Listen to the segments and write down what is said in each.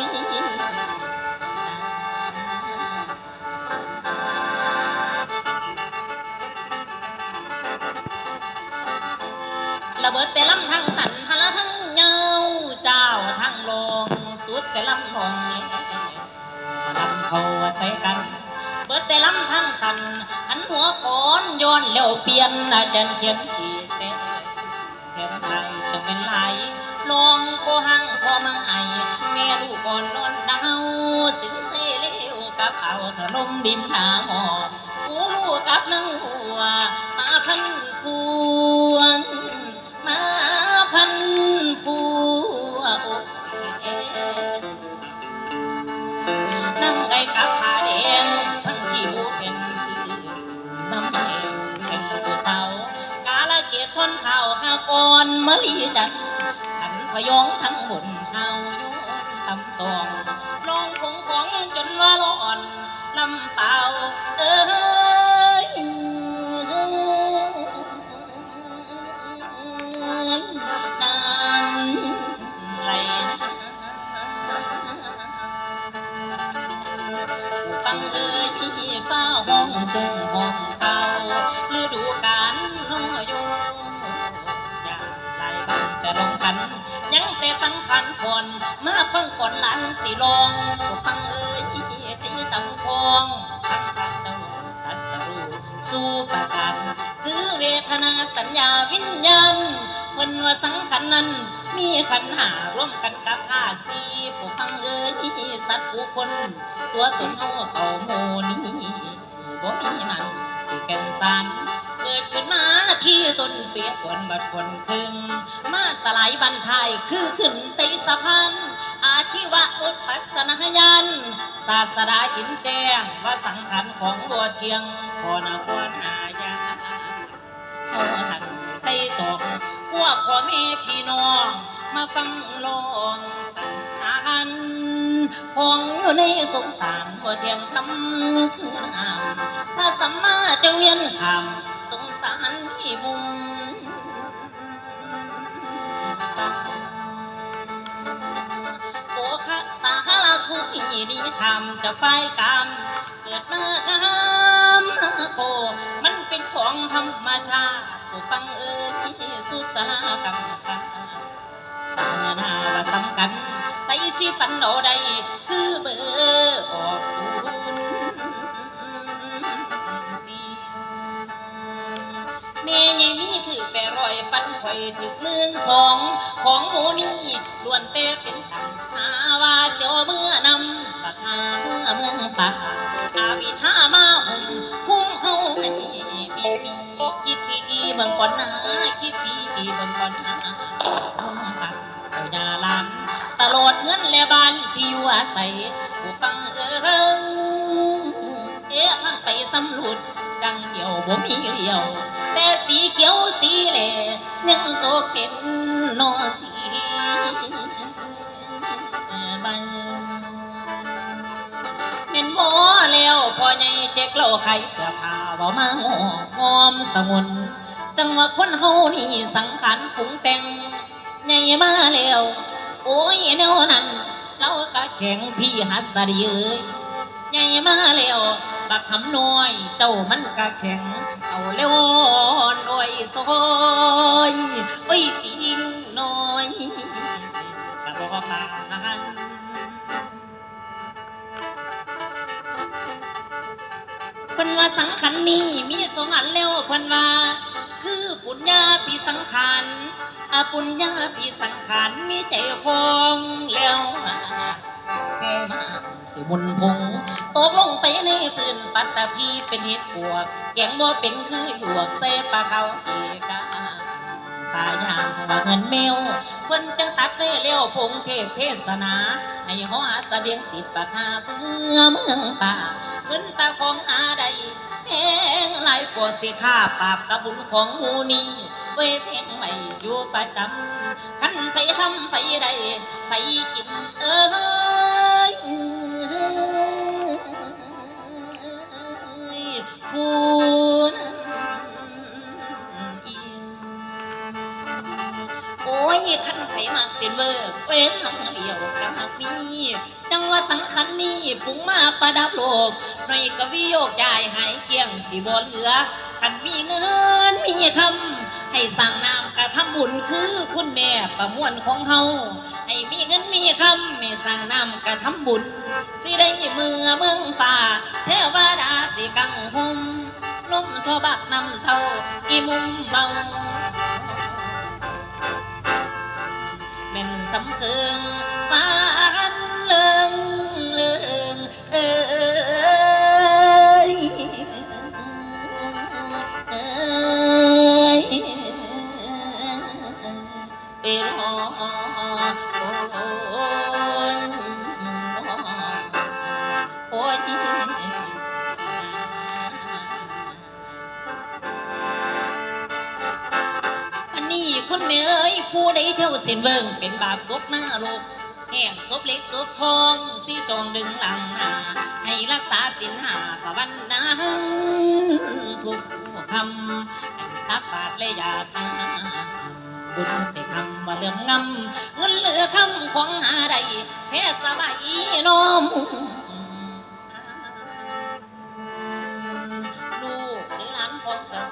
ยระเบิดแต่ลำทางสันทละทั้งเงาเจ้าทางลงสุดแต่ลำนองลำเขาใส่กัน เบิดแต่ลำทางสันหันหัวก้อนย้อนแล้วเปลี่ยนอาจารย์เขียนขีดเต้แถมไทยจะเป็นไหล ลองโคหังพอมาไอแม่ลูกก่อนนอนดาวสินเซเลวกับเอาถล่มดินหาหมอกูลูกกับนางหัว มาพันปวงมาพันปัวอกนั่งไก่กับผ้าแดงพันขี้บูเป็นน้ำเองเป็นผู้สาวกาลเกียรทนเท้าข้าก่อนมะลีจัน หันพยองทั้งบนเฮาโยนตำตองลองคงของจนว่าร้อนลำเปล่าเออ ยังแต่สังขันก่อนเมื่อฟังก่อนหลันสิลองก็ฟังเอ้ยที่ตำคองทั้งพระเจ้าทัสรูสู้ประกันคือเวทนาสัญญาวิญญาณเพิ่นว่าสังขันนั้น มีขันหาร่วมกันกับข้าสีผู้ฟังเอ้ยสัตว์ผู้คน ตัวตนเฮาเอาโมนี้บ่มีมันสิแก่นสารเกิดขึ้น ที่ต้นเปียกวนบัดคนพึงมาสลายบันทายคือขึ้นไตสะพานอาชีวะอุปัสนาญาณศาสดาหินแจ้งว่าสังขารของบัวเทียงพอนาควรหายาโอทันไตตกพวกพ่อแม่พี่น้อง มาฟังลองสังขารของอยู่ในสงสารบัวเทียงทำคืองามพระสัมมาจะเวียนคำารที่มุมโอคะสาลาทุกที่ดีทำจะไฟกรรมเกิดมางามโกมันเป็นของธรรมชาติผู้ฟังเอ่ยสุสากรรมคาสังนาว่าสำคัญไปสิฝันเอาใดคือเบอร์ออกศูนย์สี่ แปรอยฟันข่อยถึกหมื่นสองของหมูนี่ล้วนแต่เป็นกันหาว่าเสียวเมื่อนำปากหาเมื่อเมืองป่าอาวิชามาหุ่มคุ้มเฮาให้มีมีคิดทีทีเบิ่งก่อนนะคิดทีทีเบิ่งก่อนนะนุ่มปักเอายาลานตลอดเงินและบ้านที่อยู่อาศัยผู้ฟังเอ้ยเอ๊ะพังไปสำรวจดังเดียวบ่มีเลี้ยว แต่สีเขียวสีแหลยังตกเป็นนอสีบังแม่นบ่แล้วพอใหญ่เจ๊กเล่าไขเสื้อผ้าเว้ามางองอมสมุนจังว่าคนเฮานี่สังขารปรุงแต่งใหญ่มาแล้ว โอ้ยแนวนั้นเราก็แข็งพี่หัสดีเอ้ย ใหญ่มาแล้วบักคำน้อย เจ้ามันกะแข็ง เอาเร็วหน่อยซอยโอ้ยปิงน้อยกะบอกปานเพิ่นว่าสังขารนี้มีสองอันแล้วเพิ่นว่าคือปุญญาปีสังขารอาปุญญาปีสังขารมีใจพองแล้วแค่มา สิมุนพงตกลงไปในพื้นปัตตพีเป็นเห็ดปวกแกงบ่เป็นคือหยวกใส่ปลาเขาเกกาตายางว่าเงินแมวเพิ่นจังตัดไว้เลี้ยวพงเทศเทศนาให้หอหาเสบียงติดปากหาเพื่อเมืองป่าเงินตาของอาใดแพงหลายกว่าสิค่าปราบกระบุญของมูนี้ไว้แพงไม่อยู่ประจำคันไปทำไปใดไปกินเอ้ยีปรุงมาประดับโลกหน่อยก็วิโยกจ่ายหายเกลี้ยงสิบ่เหลือคันมีเงินมีคำให้สั่งน้ำกระทำบุญคือคุณแม่ประมวลของเฮาให้มีเงินมีคำให้สั่งน้ำกระทำบุญ สิได้เมื่อเมืองป่าเทวดาสิกังหุมนุ่มทอบักนำเท่าอีมุมเมาเป็นสำเพึง เอยเอยเอยรอโอ้ยโอ้ยนนี้คุณแม่อยผู้ใดเที่ยวสินเบิงเป็นบาปกบหน้าโลก แห่งศพเล็กศพทองสีจองดึงหลังหาให้รักษาสินหาภาวันนาทุกสังคำให้ตักบาทเลยอยากนาบุญสิคำว่าเรื่องงำเงินเหลือคำของหาใดแพ้สบายน้อมลูกหรือหลานของเธอ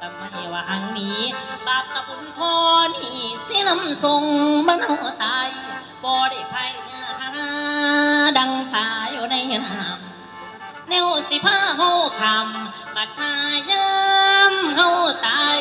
จะไม่ว่าหังนี้ บาปกับบุญทอนี่สินำส่งบ้านเฮา สิพาเฮาคำบัดหายามเฮาตาย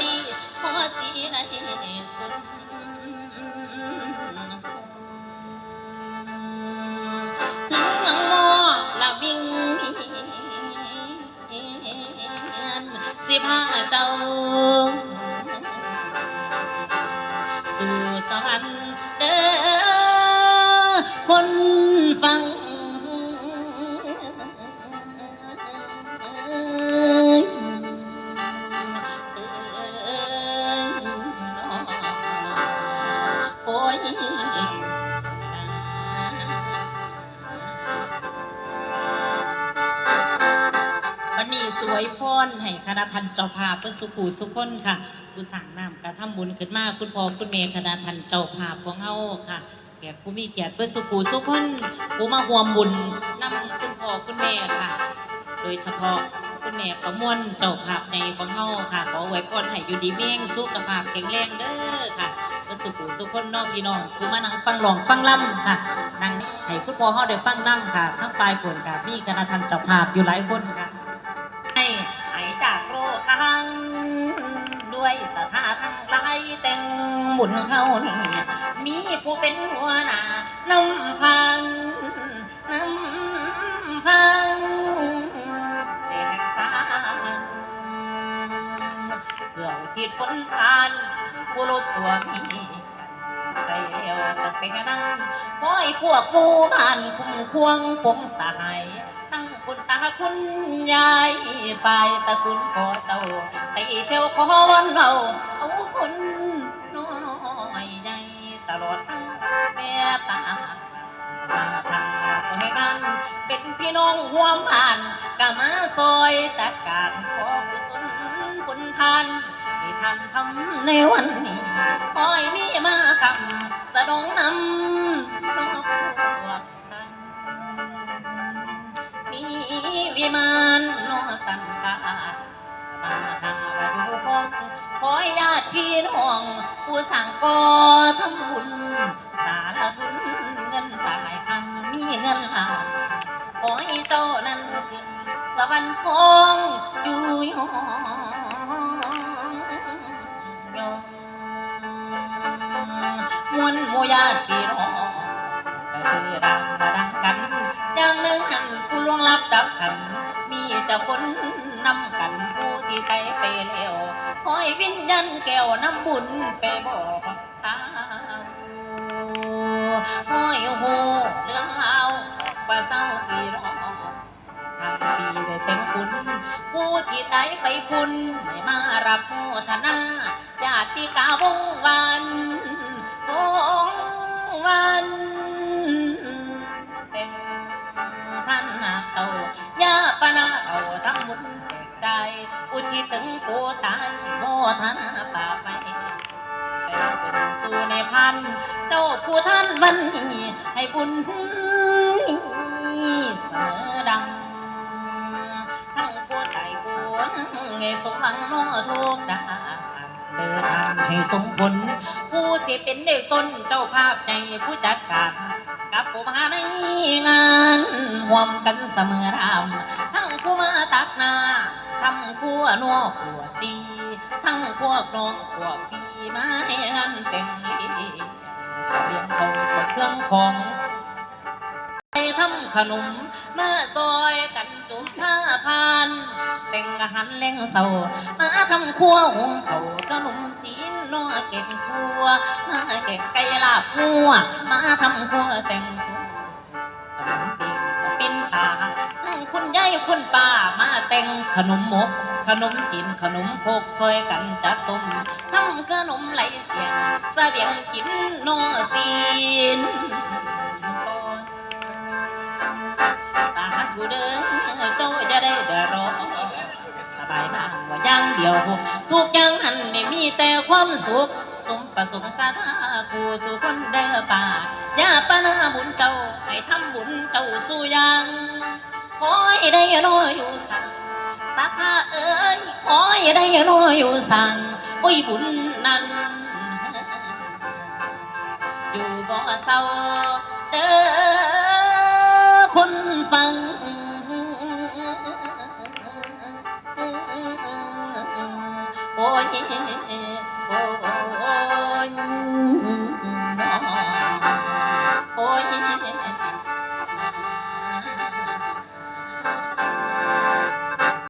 ณะทันเจ้าภาพเพื่อสุขูสุขคนค่ะผู้สั่งน้ำกระทำบุญขึ้นมาคุณพ่อคุณแม่คณะทันเจ้าภาพของเฮาค่ะแขกผู้มีเกียรติเพื่อสุขูสุขคนผู้มาร่วมบุญนำคุณพ่อคุณแม่ค่ะ โดยเฉพาะคุณแม่ประมวลเจ้าภาพในของเฮาค่ะ ขอไว้พรให้อยู่ดีเมีแรงสุขภาพแข็งแรงเด้อค่ะเพื่อสุขูสุขคนน้องพี่น้องผู้มานั่งฟังร้องฟังล่ำค่ะนั่งให้คุณพ่อเฮาได้ฟังนํค่ะ ทั้งฝ่ายผลค่ะมีคณะทันเจ้าภาพอยู่หลายคนค่ะให้ ทั้งด้วยสถาทั้งหลายแต่งหมุนเข้านี่มีผู้เป็นหัวหน้านำพังนำพังแจกทานเพื่อทิศผลทานผู้ลดสวมีไปเร็วตั้งแต่นั้นขอให้พวกหมู่บ้านคุ้มควงปงสหาย คุณยายฝ่ายตะคุณพ่อเจ้าไปเที่ยวขอวันเราเอาคุณน้อยใหญ่ตลอดทั้งแม่ตามาทางซอยกันเป็นพี่น้องห่วมผ่านก็มาซอยจัดการขอกุศลคุณทานที่ท่านทำในวันนี้คอยมีมาคำสะดองนำน้อง วิมานนอสันตามาทางวายุฟองขอญาติพี่น้องผู้สั่งก่อทำบุญสารทุนเงินตายคำมีเงินหลาขอให้เจ้านั้นขึ้นสวรรค์ทองอยู่ยองยองมวลหมู่ญาติพี่น้อง ดังมาดังกันอย่างหนึ่งหันผู้ล่วงลับดับขัน มีเจะคนนำกันผู้ที่ไตไปแล้วคอยวิญญาณแก้วน้ำบุญไปบอกตาห้อยโหเรื่องราวว่าเศร้ากี่รอบทางปีได้เต็มคุณผู้ที่ไตไปพุ่นไม่มารับโมทนาญาติกาวงวัน ทิศถึงผู้ตายโมทนาป่าไปเป็นสู่ในพัน เจ้าผู้ท่านวันให้บุญเสมอดัง ทั้งผู้ใจผู้ให้สมหวังโนทุกดาเดินทางให้สมผล ผู้ที่เป็นเด็กต้นเจ้าภาพในผู้จัดการกับผู้มาในงานรวมกันเสมอรำทั้งผู้มาตักนา ทั้งผู้นัวผัวจี ทั้งพวกน้องพวกพี่มาในงานแต่งนี้เสบียงเขาจะเครื่องของไปทำขนมมาซอยกันจุ่มผ้าพานแต่งอาหารแรงเศร้ามาทำครัวหุงเขาขนมจีนนัวเก่งทั่วมาเก่งไก่ลาบหัวมาทำครัวแต่งตัวขนมเก่งจะเป็นตาทั้งคุณยายคุณป้า แต่งขนมมก ขนมจีนขนมโคกซอยกันจัดต้มทำขนมไหลเสียงเสบียงกินนอซีนตอนสาธุเด้อเจ้าจะได้เดือดร้อนสบายบ้างว่าอย่างเดียว ทุกอย่างหันนี่มีแต่ความสุขสมประสงค์สาธากูสู่คนเด้อป่าอย่าปานาบุญเจ้าให้ทำบุญเจ้าสู่ยังขอให้ได้รออยู่สั่ง สาธาเอ้ยขอให้ได้รออยู่สั่งโอ้ยบุญนั้น อยู่บ่เศร้าเด้อคนฟังโอ้ยโอ้ยโอ้ย